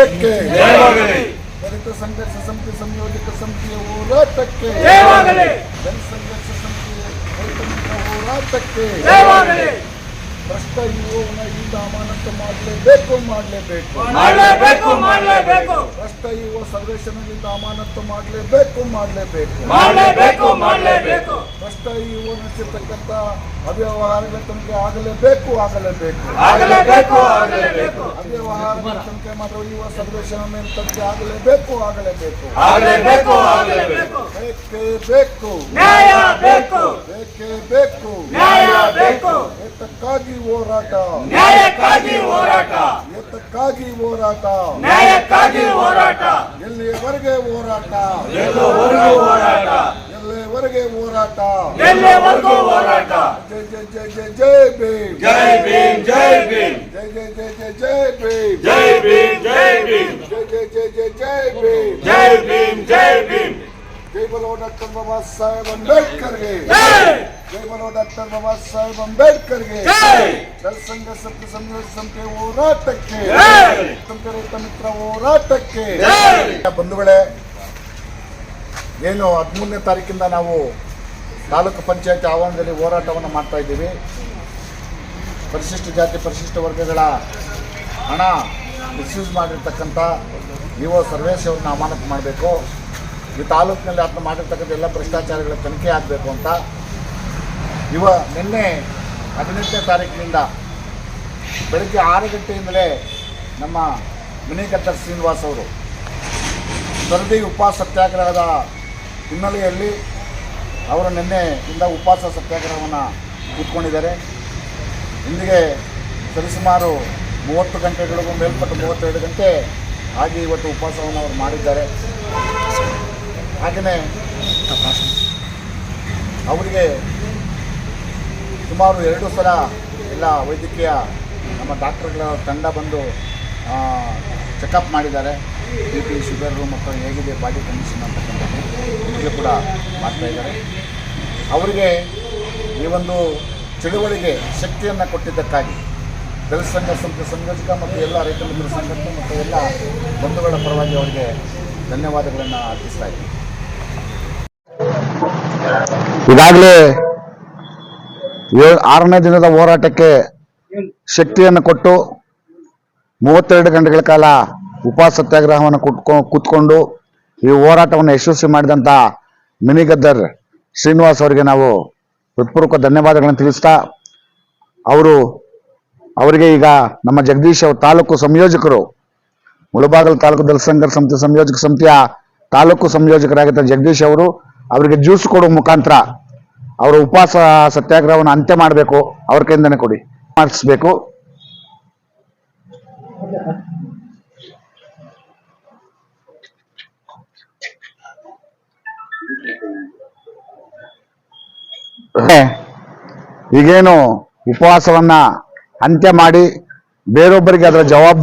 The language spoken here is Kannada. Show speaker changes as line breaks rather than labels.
ಹೋರಾಟಕ್ಕೆ. ದಲಿತ ಸಂಘರ್ಷ ಸಮಿತಿ ಸಂಯೋಜಕ ಸಮಿತಿಯ ಹೋರಾಟಕ್ಕೆ. ಜನ ಸಂಘರ್ಷ ಸಮಿತಿ ಹೋರಾಟಕ್ಕೆ. ಭ್ರಷ್ಟ ಯುವನ ಈಗ ಅಮಾನತು ಮಾಡಲೇಬೇಕು ಮಾಡಲೇಬೇಕು
ಮಾಡಲೇಬೇಕು ಮಾಡಲೇಬೇಕು
ಭ್ರಷ್ಟ ಯುವ ಸರ್ವೇಕ್ಷಣದಿಂದ ಅಮಾನತು ಮಾಡಲೇಬೇಕು ಮಾಡಲೇಬೇಕು
ಮಾಡಲೇಬೇಕು ಮಾಡಲೇಬೇಕು
ಭ್ರಷ್ಟ ಯುವ ನಡೆಸಿರ್ತಕ್ಕಂಥ ಅವ್ಯವಹಾರಗಳ ತನಿಖೆ ಆಗಲೇಬೇಕು ಆಗಲೇಬೇಕು
ಆಗಲೇಬೇಕು ಆಗಲೇಬೇಕು
ಅವ್ಯವಹಾರಗಳ ತನಿಖೆ ಮಾಡುವ ಯುವ ಸರ್ವೇಕ್ಷಣ ಮೇಲೆ ತನಿಖೆ ಆಗಲೇಬೇಕು ಆಗಲೇಬೇಕು
ಆಗಲೇಬೇಕು ಆಗಲೇಬೇಕು
ಬೇಕೇ ಬೇಕು
ನ್ಯಾಯ ಬೇಕು
ಬೇಕೇ ಬೇಕು
ನ್ಯಾಯ ಬೇಕು
ಏತಕ್ಕಾಗಿ ಹೋರಾಟ.
ನ್ಯಾಯಕ್ಕಾಗಿ ಹೋರಾಟ.
ಎತ್ತಕ್ಕಾಗಿ ಹೋರಾಟ.
ನ್ಯಾಯಕ್ಕಾಗಿ ಹೋರಾಟ.
ಎಲ್ಲಿಯವರೆಗೆ ಹೋರಾಟ?
ಎಲ್ಲವರೆಗೂ ಹೋರಾಟ?
ಎಲ್ಲಿಯವರೆಗೆ ಹೋರಾಟ?
ಎಲ್ಲವರೆಗೂ ಹೋರಾಟ?
ಜೈ ಜೈ ಜೈ ಜೈ ಜೈ ಭೀಮ್.
ಜೈ ಭೀಮ್ ಜೈ ಭೀಮ್.
ಜೈ ಜೈ ಜೈ ಜೈ ಜೈ ಭೀಮ್.
ಜೈ ಭೀಮ್ ಜೈ ಭೀಮ್.
ಜೈ ಜೈ ಜೈ ಜೈ ಜೈ ಭೀಮ್.
ಜೈ ಭೀಮ್ ಜೈ ಭೀಮ್.
ಬಲೋ ಡಾಕ್ಟರ್ ಬಾಬಾ ಸಾಹೇಬ್ ಅಂಬೇಡ್ಕರ್ಗೆ.
ಜೈ!
ಜೈ ಬಲೋ ಡಾಕ್ಟರ್ ಬಾಬಾ ಸಾಹೇಬ್ ಅಂಬೇಡ್ಕರ್ಗೆ.
ಜೈ!
ದಳ ಸಂಘ ಸತ್ಯ ಸಂಯೋಜಕ ಸಂಸ್ಥೆ ಹೋರಾಟಕ್ಕೆ ಸಂತ ರೈತ ಮಿತ್ರ ಹೋರಾಟಕ್ಕೆ. ಬಂಧುಗಳೇ ಏನು ಹದಿಮೂರನೇ ತಾರೀಕಿಂದ ನಾವು ತಾಲೂಕು ಪಂಚಾಯತ್ ಆವರಣದಲ್ಲಿ ಹೋರಾಟವನ್ನು ಮಾಡ್ತಾ ಇದ್ದೀವಿ. ಪರಿಶಿಷ್ಟ ಜಾತಿ ಪರಿಶಿಷ್ಟ ವರ್ಗಗಳ ಹಣ ಮಿಸ್ಯೂಸ್ ಮಾಡಿರ್ತಕ್ಕಂಥ ಇಒ ಸರ್ವೇಶವನ್ನು ಅಮಾನತು ಮಾಡಬೇಕು. ಈ ತಾಲೂಕಿನಲ್ಲಿ ಆತ ಮಾಡಿರ್ತಕ್ಕಂಥ ಎಲ್ಲ ಭ್ರಷ್ಟಾಚಾರಗಳ ತನಿಖೆ ಆಗಬೇಕು ಅಂತ ಇವ ನಿನ್ನೆ ಹದಿನೆಂಟನೇ ತಾರೀಕಿನಿಂದ ಬೆಳಗ್ಗೆ ಆರು ಗಂಟೆಯಿಂದಲೇ ನಮ್ಮ ಮಿನಿಗದ್ದರ್ ಶ್ರೀನಿವಾಸ್ ಅವರು ಸರದಿ ಉಪವಾಸ ಸತ್ಯಾಗ್ರಹದ ಹಿನ್ನೆಲೆಯಲ್ಲಿ ಅವರು ನಿನ್ನೆಯಿಂದ ಉಪವಾಸ ಸತ್ಯಾಗ್ರಹವನ್ನು ಕೂತ್ಕೊಂಡಿದ್ದಾರೆ. ಇಂದಿಗೆ ಸರಿಸುಮಾರು ಮೂವತ್ತು ಗಂಟೆಗಳಿಗೂ ಮೇಲ್ಪಟ್ಟು ಮೂವತ್ತೆರಡು ಗಂಟೆ ಆಗಿ ಇವತ್ತು ಉಪವಾಸವನ್ನು ಅವರು ಮಾಡಿದ್ದಾರೆ. ಹಾಗೆಯೇ ಅವರಿಗೆ ಸುಮಾರು ಎರಡು ಸಲ ಎಲ್ಲ ವೈದ್ಯಕೀಯ ನಮ್ಮ ಡಾಕ್ಟರ್ಗಳ ತಂಡ ಬಂದು ಚೆಕಪ್ ಮಾಡಿದ್ದಾರೆ. ಬಿ ಪಿ ಶುಗರು ಮತ್ತು ಹೇಗಿದೆ ಬಾಡಿ ಕಂಡೀಷನ್ ಅಂತಕ್ಕಂಥದ್ದು ಈಗಲೂ ಕೂಡ ಮಾಡ್ತಾ ಇದ್ದಾರೆ. ಅವರಿಗೆ ಈ ಒಂದು ಚಳುವಳಿಗೆ ಶಕ್ತಿಯನ್ನು ಕೊಟ್ಟಿದ್ದಕ್ಕಾಗಿ ದಲಿತ ಸಂಘ ಸಂಘ ಸಂಯೋಜಕ ಮತ್ತು ಎಲ್ಲ ರೈತ ಮಿತ್ರ ಸಂಘಟನೆ ಮತ್ತು ಎಲ್ಲ ಬಂಧುಗಳ ಪರವಾಗಿ ಅವರಿಗೆ ಧನ್ಯವಾದಗಳನ್ನು ಅರ್ಪಿಸ್ತಾ ಇದ್ದೀನಿ.
ಈಗಾಗಲೇ ಆರನೇ ದಿನದ ಹೋರಾಟಕ್ಕೆ ಶಕ್ತಿಯನ್ನು ಕೊಟ್ಟು ಮೂವತ್ತೆರಡು ಗಂಟೆಗಳ ಕಾಲ ಉಪವಾಸ ಸತ್ಯಾಗ್ರಹವನ್ನು ಕುಟ್ಕೊ ಕೂತ್ಕೊಂಡು ಈ ಹೋರಾಟವನ್ನು ಯಶಸ್ವಿ ಮಾಡಿದಂಥ ಮಿನಿಗದ್ದರ್ ಶ್ರೀನಿವಾಸ್ ಅವರಿಗೆ ನಾವು ಹೃತ್ಪೂರ್ವಕ ಧನ್ಯವಾದಗಳನ್ನು ತಿಳಿಸ್ತಾ, ಅವರು, ಅವರಿಗೆ ಈಗ ನಮ್ಮ ಜಗದೀಶ್ ಅವ್ರ ತಾಲೂಕು ಸಂಯೋಜಕರು, ಮುಳಬಾಗಲು ತಾಲೂಕು ದಲಿತ ಸಂಘರ್ಷ ಸಮಿತಿ ಸಂಯೋಜಕ ಸಮಿತಿಯ ತಾಲೂಕು ಸಂಯೋಜಕರಾಗಿದ್ದ ಜಗದೀಶ್ ಅವರು ಅವರಿಗೆ ಜ್ಯೂಸ್ ಕೊಡೋ ಮುಖಾಂತರ ಅವರ ಉಪವಾಸ ಸತ್ಯಾಗ್ರಹವನ್ನು ಅಂತ್ಯ ಮಾಡಬೇಕು, ಅವ್ರ ಕೈಯಿಂದನೇ ಕೊಡಿ. ಮಾಡಿಸ್ಬೇಕು. ಈಗೇನು ಉಪವಾಸವನ್ನ ಅಂತ್ಯ ಮಾಡಿ ಬೇರೊಬ್ಬರಿಗೆ ಅದರ ಜವಾಬ್ದಾರಿ